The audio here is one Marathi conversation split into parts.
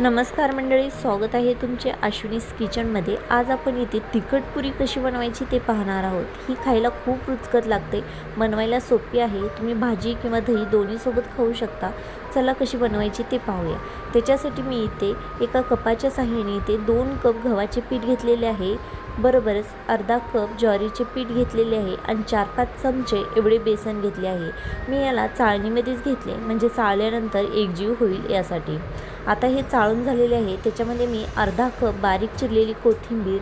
नमस्कार मंडळी स्वागत आहे तुमचे अश्विनीस किचनमध्ये. आज आपण इथे तिखट पुरी कशी बनवायची ते पाहणार आहोत. ही खायला खूप रुचकर लागते बनवायला सोपी आहे. तुम्ही भाजी किंवा दही दोन्हीसोबत खाऊ शकता. चला कशी बनवायची ते पाहूया. त्याच्यासाठी मी इथे एका कपाच्या साह्याने इथे दोन कप गव्हाचे पीठ घेतलेले आहे. बरोबरच अर्धा कप ज्वारीचे पीठ घेतलेले आहे आणि चार पाच चमचे एवढे बेसन घेतले आहे. मी याला चाळणीमध्येच घेतले म्हणजे चाळल्यानंतर एकजीव होईल यासाठी. आता हे चाळून झालेले आहे त्याच्यामध्ये मी अर्धा कप बारीक चिरलेली कोथिंबीर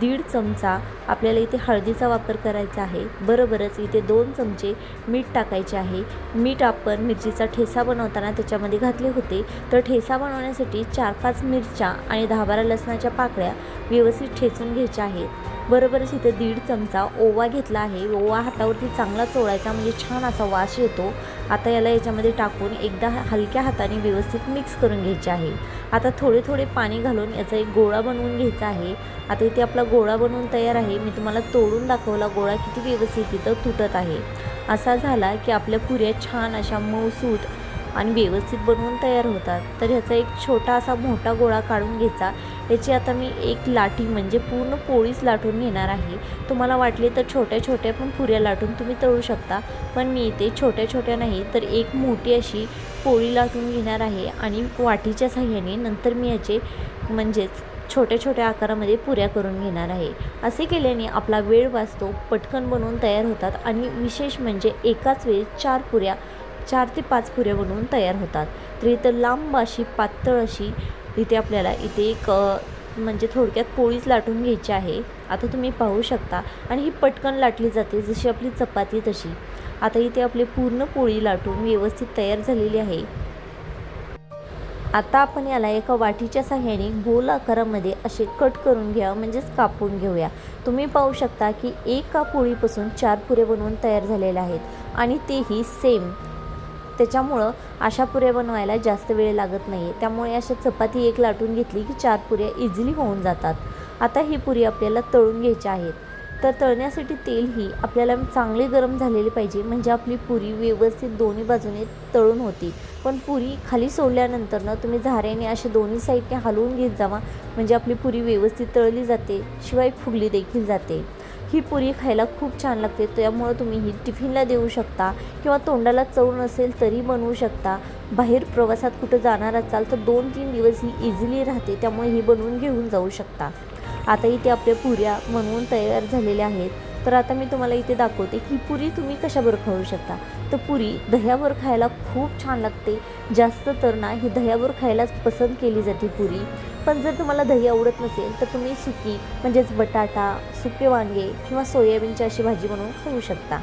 दीड चमचा आपल्याला इथे हळदीचा वापर करायचा आहे. बरोबरच इथे दोन चमचे मीठ टाकायचे आहे. मीठ आपण मिरचीचा ठेसा बनवताना त्याच्यामध्ये घातले होते. तर ठेसा बनवण्यासाठी चार पाच मिरच्या आणि दहा बारा लसणाच्या पाकळ्या व्यवस्थित ठेचून घ्यायचे आहेत. बरोबरच इथे दीड चमचा ओवा घेतला आहे. ओवा हातावरती चांगला चोळायचा म्हणजे छान असा वास येतो. आता याला याच्यामध्ये टाकून एकदा हलक्या हाताने व्यवस्थित मिक्स करून घ्यायचे आहे. आता थोडे थोडे पाणी घालून याचा एक गोळा बनवून घ्यायचा आहे. आता इथे आपला गोळा बनवून तयार आहे. मी तुम्हाला तोडून दाखवला गोळा किती व्यवस्थित इथं तुटत आहे. असा झाला की आपल्या पुऱ्या छान अशा मऊसूत आणि व्यवस्थित बनवून तयार होतात. तर ह्याचा एक छोटा असा मोठा गोळा काढून घ्यायचा. याची आता मी एक लाठी म्हणजे पूर्ण पोळीच लाटून घेणार आहे. तुम्हाला वाटले तर छोट्या छोट्या पण पुऱ्या लाटून तुम्ही तळू शकता. पण मी इथे छोट्या छोट्या नाही तर एक मोठी अशी पोळी लाटून घेणार आहे. आणि वाटीच्या साह्याने नंतर मी याचे म्हणजेच छोट्या छोट्या आकारामध्ये पुऱ्या करून घेणार आहे. असे केल्याने आपला वेळ वाचतो पटकन बनवून तयार होतात. आणि विशेष म्हणजे एकाच वेळी चार पुऱ्या चार ते पाच पुऱ्या बनवून तयार होतात. तर इथं लांब अशी पातळ अशी इथे आपल्याला इथे एक म्हणजे थोडक्यात पोळीच लाटून घ्यायची आहे. आता तुम्ही पाहू शकता. आणि ही पटकन लाटली जाते जशी आपली चपाती तशी. आता इथे आपली पूर्ण पोळी लाटून व्यवस्थित तयार झालेली आहे. आता आपण याला एका वाटीच्या साह्याने गोल आकारामध्ये असे कट करून घ्या म्हणजेच कापून घेऊया. तुम्ही पाहू शकता की एका पोळीपासून चार पुरे बनवून तयार झालेल्या आहेत. आणि तेही सेम त्याच्यामुळं अशा पुऱ्या बनवायला जास्त वेळ लागत नाही त्यामुळे अशा चपाती एक लाटून घेतली की चार पुऱ्या इझिली होऊन जातात. आता ही पुरी आपल्याला तळून घ्यायची आहेत. तर तळण्यासाठी तेल ही आपल्याला चांगले गरम झालेले पाहिजे. म्हणजे आपली पुरी व्यवस्थित दोन्ही बाजूने तळून होती. पण पुरी खाली सोडल्यानंतर ना तुम्ही झाऱ्याने असे दोन्ही साईडने हलवून घेत जावा. म्हणजे आपली पुरी व्यवस्थित तळली जाते. शिवाय फुगली देखील जाते. ही पुरी खायला खूप छान लागते त्यामुळं तुम्ही ही टिफिनला देऊ शकता किंवा तोंडाला चव नसेल तरी बनवू शकता. बाहेर प्रवासात कुठं जाणार असाल तर दोन तीन दिवस ही इझिली राहते त्यामुळे ही बनवून घेऊन जाऊ शकता. आता इथे आपल्या पुऱ्या बनवून तयार झालेल्या आहेत. तर आता मी तुम्हाला इथे दाखवते की पुरी तुम्ही कशाबरोबर खाऊ शकता. तर पुरी दह्यावर खायला खूप छान लागते. जास्त तर ना ही दह्यावर खायलाच पसंत केली जाते पुरी. पण जर तुम्हाला दही आवडत नसेल तर तुम्ही सुकी म्हणजेच बटाटा सुके वांगे किंवा सोयाबीनची अशी भाजी बनवून खाऊ शकता.